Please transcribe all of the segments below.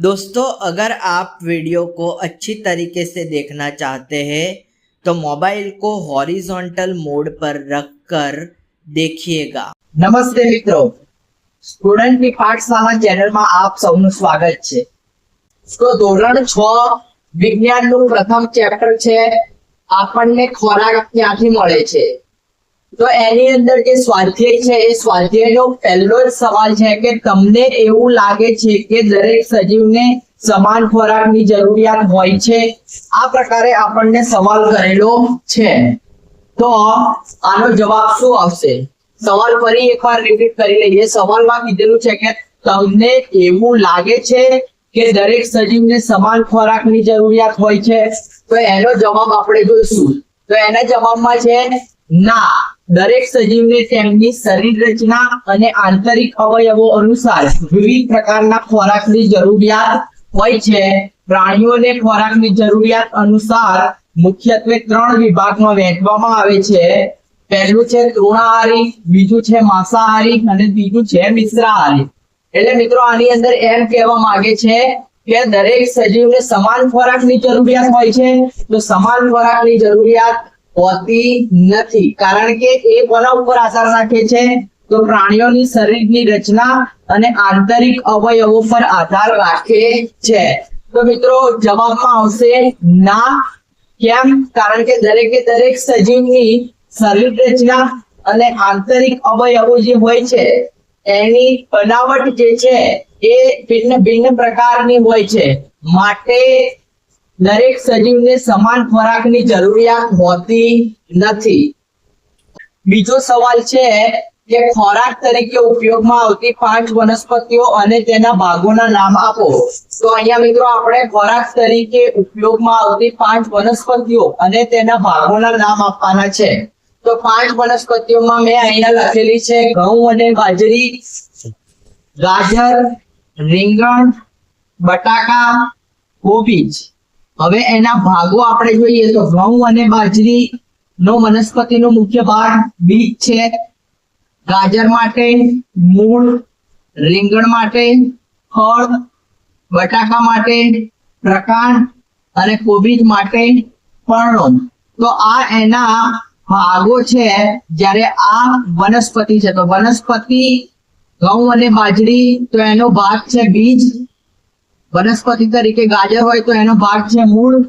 दोस्तों अगर आप वीडियो को अच्छी तरीके से देखना चाहते हैं तो मोबाइल को हॉरिजॉन्टल मोड पर रखकर देखिएगा નમસ્તે મિત્રો સ્ટુડન્ટની પાઠશાળા ચેનલમાં આપ સૌનું સ્વાગત છે તો ધોરણ છ વિજ્ઞાનનું પ્રથમ ચેપ્ટર છે આપણને ખોરાક ક્યાંથી મળે છે તો એની અંદર જે સ્વાધ્યાય છે, એ સ્વાધ્યાયનો પહેલો જ સવાલ છે કે તમને એવું લાગે છે કે દરેક સજીવને સમાન ખોરાકની જરૂરિયાત હોય છે? આ પ્રકારે આપણને સવાલ કરેલો છે. તો આનો જવાબ શું આવશે? સવાલ ફરી એકવાર રિપીટ કરી લઈએ. સવાલમાં કીધેલું છે કે તમને એવું લાગે છે કે દરેક સજીવને સમાન ખોરાકની જરૂરિયાત હોય છે? તો એનો જવાબ આપણે જોઈશું. તો એના જવાબમાં છે ના. દરેક સજીવને તેમની શરીર રચના અને આંતરિક અવયવો અનુસાર વિવિધ પ્રકારના ખોરાકની જરૂરિયાત હોય છે. પ્રાણીઓને ખોરાકની જરૂરિયાત અનુસાર મુખ્યત્વે ત્રણ વિભાગમાં વહેંચવામાં આવે છે. પહેલું છે તૃણાહારી બીજું છે માંસાહારી અને ત્રીજું છે મિશ્રાહારી. એટલે મિત્રો આની અંદર એમ કહેવા માંગે છે કે દરેક સજીવને સમાન ખોરાકની જરૂરિયાત હોય છે. તો સમાન ખોરાકની જરૂરિયાત હોતી નથી. કારણ કે એ કોના ઉપર આધાર રાખે છે? તો પ્રાણીઓની શરીરની રચના અને આંતરિક અવયવો પર આધાર રાખે છે. તો મિત્રો, જવાબમાં આવશે ના. કેમ? કારણ કે દરેકે દરેક સજીવની શરીર રચના અને આંતરિક અવયવો જે હોય છે, એની બનાવટ જે છે, એ ભિન્ન ભિન્ન પ્રકારની હોય છે. માટે દરેક સજીવને સમાન ખોરાકની જરૂરિયાત હોતી નથી. બીજો સવાલ છે કે ખોરાક તરીકે ઉપયોગમાં આવતી પાંચ વનસ્પતિઓ અને તેના ભાગોના નામ આપો. તો અહીંયા મિત્રો આપણે ખોરાક તરીકે ઉપયોગમાં આવતી પાંચ વનસ્પતિઓ અને તેના ભાગોના નામ આપવાના છે. તો પાંચ વનસ્પતિઓમાં મેં અહીંયા લખેલી છે ઘઉં અને બાજરી, ગાજર, રીંગણ, બટાકા કોબીજ હવે એના ભાગો આપણે જોઈએ તો ઘઉં અને બાજરી નો વનસ્પતિનો મુખ્ય ભાગ, બીજ છે. ગાજર માટે મૂળ, રીંગણ માટે ફળ, બટાકા માટે પ્રકાંડ અને કોબીજ માટે પર્ણો. તો આ એના ભાગો છે જ્યારે આ વનસ્પતિ છે. તો વનસ્પતિ, ઘઉં અને બાજરી તો એનો ભાગ છે બીજ. વનસ્પતિ તરીકે ગાજર હોય તો એનો ભાગ છે મૂળ.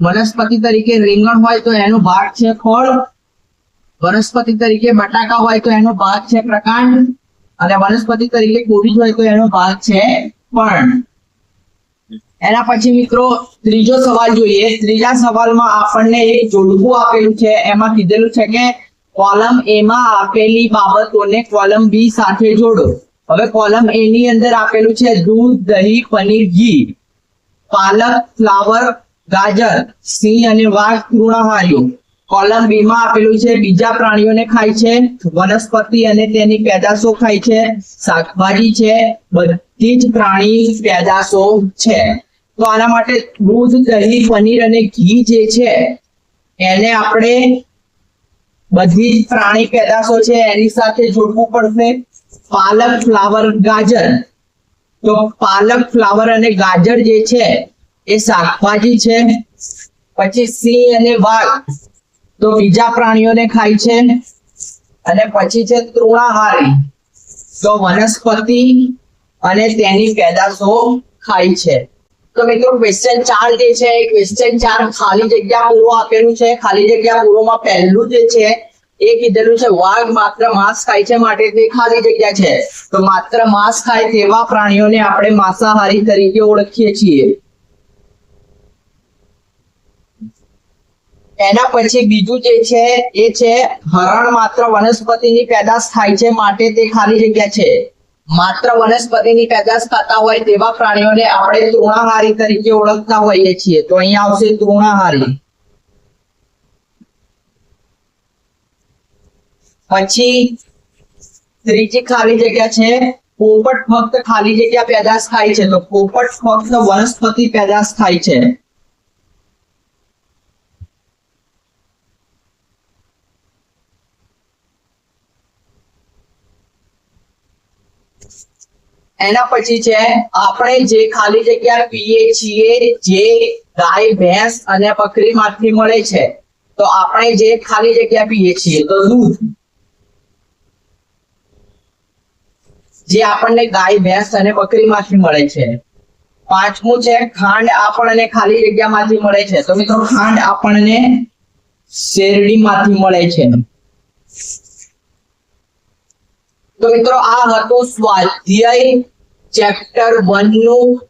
વનસ્પતિ તરીકે રીંગણ હોય તો એનો ભાગ છે ફળ વનસ્પતિ તરીકે બટાકા હોય તો એનો ભાગ છે પ્રકાંડ. અને વનસ્પતિ તરીકે કોબીજ હોય તો એનો ભાગ છે પણ એના પછી મિત્રો ત્રીજો સવાલ જોઈએ. ત્રીજા સવાલમાં આપણને એક જોડકું આપેલું છે. એમાં કીધેલું છે કે કોલમ એમાં આપેલી બાબતોને કોલમ બી સાથે જોડો. હવે કોલમ એ ની અંદર આપેલું છે દૂધ, દહીં, પનીર, ઘી. પાલક, ફ્લાવર, ગાજર, સિંહ અને વાઘ તૃણાહારીઓ કોલમ બી માં આપેલું છે બીજા પ્રાણીઓને ખાય છે, વનસ્પતિ અને તેની પેદાશો ખાય છે, શાકભાજી છે, બધી જ પ્રાણી પેદાશો છે. તો આના માટે દૂધ, દહીં, પનીર અને ઘી જે છે, એને આપણે બધી જ પ્રાણી પેદાશો છે એની સાથે જોડવું પડશે. પાલક ફ્લાવર ગાજર. તો પાલક ફ્લાવર અને ગાજર જે છે, એ શાકભાજી છે, પછી સિંહ અને વાઘ. તો બીજા પ્રાણીઓને ખાય છે, અને પછી છે તૃણાહારી તો વનસ્પતિ અને તેની પેદાશો ખાય છે. તો મિત્રો ક્વેશ્ચન ચાર જે છે ક્વેશ્ચન ચાર ખાલી જગ્યા પૂરો આપેલું છે. ખાલી જગ્યા પૂરોમાં પહેલું જે છે એ કીધેલું છે, વાઘ માત્ર માંસ ખાય છે માટે તે ખાલી જગ્યા છે. તો માત્ર માંસ ખાય તેવા પ્રાણીઓને આપણે માંસાહારી તરીકે ઓળખીએ છીએ. એના પછી બીજું જે છે, એ છે, હરણ માત્ર વનસ્પતિની પેદાશ થાય છે માટે તે ખાલી જગ્યા છે. માત્ર વનસ્પતિની પેદાશ ખાતા હોય તેવા પ્રાણીઓને આપણે તૃણાહારી તરીકે ઓળખતા હોઈએ છીએ. તો અહીંયા આવશે તૃણાહારી. પછી ત્રીજી ખાલી જગ્યા છે, પોપટ ફક્ત ખાલી જગ્યા પેદાશ થાય છે. તો પોપટ ફક્ત વનસ્પતિ પેદાશ થાય છે. એના પછી છે, આપણે જે ખાલી જગ્યા પીએ છીએ, જે ગાય, ભેંસ અને બકરીમાંથી મળે છે, તો આપણે જે ખાલી જગ્યા પીએ છીએ, તો દૂધ. જે આપણને ગાય, ભેંસ અને બકરીમાંથી મળે છે. પાંચમું છે, ખાંડ આપણને ખાલી જગ્યામાંથી મળે છે. તો મિત્રો, ખાંડ આપણને શેરડીમાંથી મળે છે. તો મિત્રો, આ હતું સ્વાધ્યાય ચેપ્ટર વનનું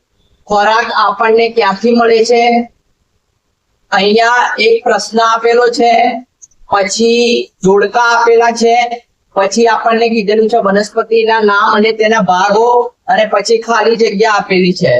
ખોરાક આપણને ક્યાંથી મળે છે? અહીંયા એક પ્રશ્ન આપેલો છે, પછી જોડકા આપેલા છે પછી આપણને કીધેલું છે વનસ્પતિના નામ અને તેના ભાગો અને પછી ખાલી જગ્યા આપેલી છે.